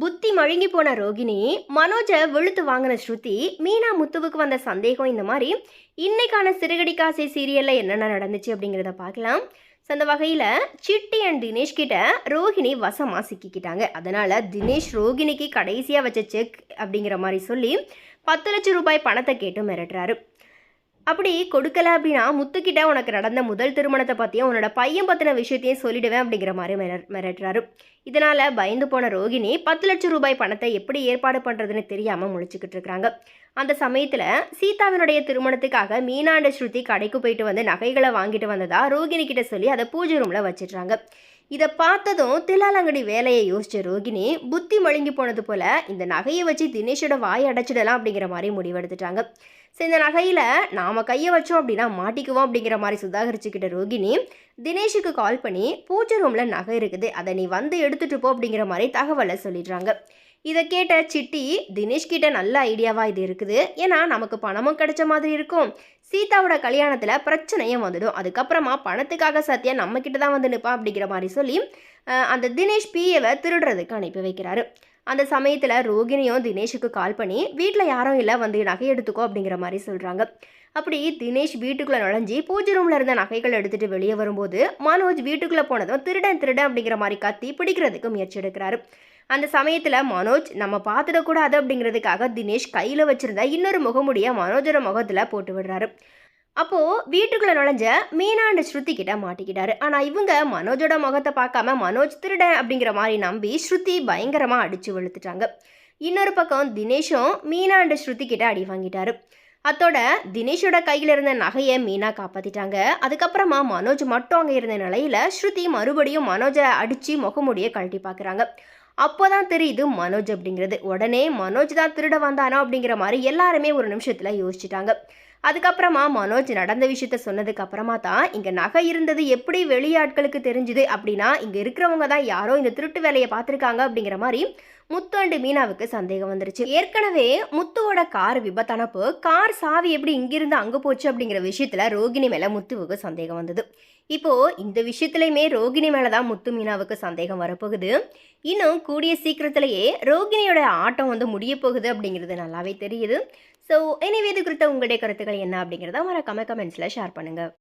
புத்தி மழுங்கி போன ரோகிணி மனோஜை வெளுத்து வாங்கின ஸ்ருதி மீனா முத்துவுக்கு வந்த சந்தேகம் இந்த மாதிரி இன்னைக்கான சிறுகடி காசை சீரியலில் என்னென்ன நடந்துச்சு? அப்படிங்கிறத பார்க்கலாம். ஸோ அந்த வகையில் சிட்டி அண்ட் தினேஷ் கிட்ட ரோகிணி வசமாக சிக்கிக்கிட்டாங்க. அதனால் தினேஷ் ரோகிணிக்கு கடைசியாக வச்ச செக் அப்படிங்கிற மாதிரி சொல்லி பத்து லட்சம் ரூபாய் பணத்தை கேட்டு மிரட்டுறாரு. அப்படி கொடுக்கல அப்படின்னா முத்துக்கிட்ட உனக்கு நடந்த முதல் திருமணத்தை பற்றியும் உன்னோட பையன் பற்றின விஷயத்தையும் சொல்லிடுவேன் அப்படிங்கிற மாதிரி மிர மிரட்டுறாரு. இதனால் பயந்து போன ரோகிணி பத்து லட்சம் ரூபாய் பணத்தை எப்படி ஏற்பாடு பண்ணுறதுன்னு தெரியாமல் முழிச்சுக்கிட்டு இருக்கிறாங்க அந்த சமயத்தில் சீதாவினுடைய திருமணத்துக்காக மீனாண்ட ஸ்ருதி கடைக்கு போயிட்டு வந்து நகைகளை வாங்கிட்டு வந்ததா ரோகிணி கிட்ட சொல்லி அதை பூஜை ரூமில் வச்சிடுறாங்க. இதை பார்த்ததும் தில்லாலங்கடி வேலையை யோசிச்ச ரோகிணி புத்தி மழுங்கி போனது போல இந்த நகையை வச்சு தினேஷோட வாயை அடைச்சிடலாம் அப்படிங்கிற மாதிரி முடிவெடுத்துட்டாங்க. ஸோ இந்த நகையில் நாம் கையை வச்சோம் அப்படின்னா மாட்டிக்குவோம் அப்படிங்கிற மாதிரி சுதாகரிச்சுக்கிட்ட ரோகிணி தினேஷுக்கு கால் பண்ணி பூஜை ரூமில் நகை இருக்குது அதை நீ வந்து எடுத்துகிட்டு போ அப்படிங்கிற மாதிரி தகவலை சொல்லிடுறாங்க. இதை கேட்ட சிட்டி தினேஷ் கிட்ட நல்ல ஐடியாவாக இது இருக்குது. ஏன்னா நமக்கு பணமும் கிடைச்ச மாதிரி இருக்கும். சீதாவோட கல்யாணத்தில் பிரச்சனையும் வந்துடும் அதுக்கப்புறமா பணத்துக்காக சத்யா நம்ம கிட்ட தான் வந்து நிற்பா அப்படிங்கிற மாதிரி சொல்லி அந்த தினேஷ் பிஏவை திருடுறதுக்கு அனுப்பி வைக்கிறாரு. அந்த சமயத்தில் ரோகிணியும் தினேஷுக்கு கால் பண்ணி வீட்டில் யாரும் இல்லை வந்து நகை எடுத்துக்கோ அப்படிங்கிற மாதிரி சொல்கிறாங்க அப்படி தினேஷ் வீட்டுக்குள்ளே நுழைஞ்சி பூஜை ரூமில் இருந்த நகைகள் எடுத்துகிட்டு வெளியே வரும்போது மனோஜ் வீட்டுக்குள்ளே போனதும் திருடன் திருடன் அப்படிங்கிற மாதிரி கத்தி பிடிக்கிறதுக்கு முயற்சி எடுக்கிறாரு. அந்த சமயத்தில் மனோஜ் நம்ம பார்த்துடக்கூடாது அப்படிங்கிறதுக்காக தினேஷ் கையில் வச்சிருந்த இன்னொரு முகமுடியை மனோஜோட முகத்தில் போட்டு விடுறாரு. அப்போது வீட்டுக்குள்ளே நுழைஞ்ச மீனாண்டு ஸ்ருதி கிட்ட மாட்டிக்கிட்டாரு. ஆனால் இவங்க மனோஜோட முகத்தை பார்க்காம மனோஜ் திருடன் அப்படிங்கிற மாதிரி நம்பி ஸ்ருதி பயங்கரமாக அடித்து வெளுத்துட்டாங்க. இன்னொரு பக்கம் தினேஷும் மீனாண்டு ஸ்ருதி கிட்ட அடி வாங்கிட்டாரு. அத்தோட தினேஷோட கையில் இருந்த நகையை மீனா காப்பாத்திட்டாங்க. அதுக்கப்புறமா மனோஜ் மட்டும் அங்கே இருந்த நிலையில் ஸ்ருதி மறுபடியும் மனோஜை அடித்து முகமுடியை கழட்டி பார்க்குறாங்க அப்போ தான் தெரியுது மனோஜ் அப்படிங்கிறது. உடனே மனோஜ் தான் திருட வந்தானோ அப்படிங்கிற மாதிரி எல்லாருமே ஒரு நிமிஷத்தில் யோசிச்சிட்டாங்க. அதுக்கப்புறமா மனோஜ் நடந்த விஷயத்த சொன்னதுக்கு அப்புறமா தான் இங்கே நகை இருந்தது எப்படி வெளியாட்களுக்கு தெரிஞ்சுது அப்படின்னா இங்கே இருக்கிறவங்க தான் யாரோ இந்த திருட்டு வேலையை பார்த்துருக்காங்க அப்படிங்கிற மாதிரி முத்து அண்டு மீனாவுக்கு சந்தேகம் வந்துருச்சு. ஏற்கனவே முத்துவோட கார் விபத்தானப்போ கார் சாவி எப்படி இங்கிருந்து அங்கே போச்சு அப்படிங்கிற விஷயத்தில் ரோகிணி மேலே முத்துவுக்கு சந்தேகம் வந்தது. இப்போது இந்த விஷயத்துலையுமே ரோகிணி மேலே தான் முத்து மீனாவுக்கு சந்தேகம் வரப்போகுது. இன்னும் கூடிய சீக்கிரத்திலேயே ரோகிணியோட ஆட்டம் வந்து முடிய போகுது அப்படிங்கிறது நல்லாவே தெரியுது. ஸோ எனவே இது குறித்த உங்களுடைய கருத்துக்கள் என்ன அப்படிங்கிறத மறக்காம கமெண்ட்ஸில் ஷேர் பண்ணுங்கள்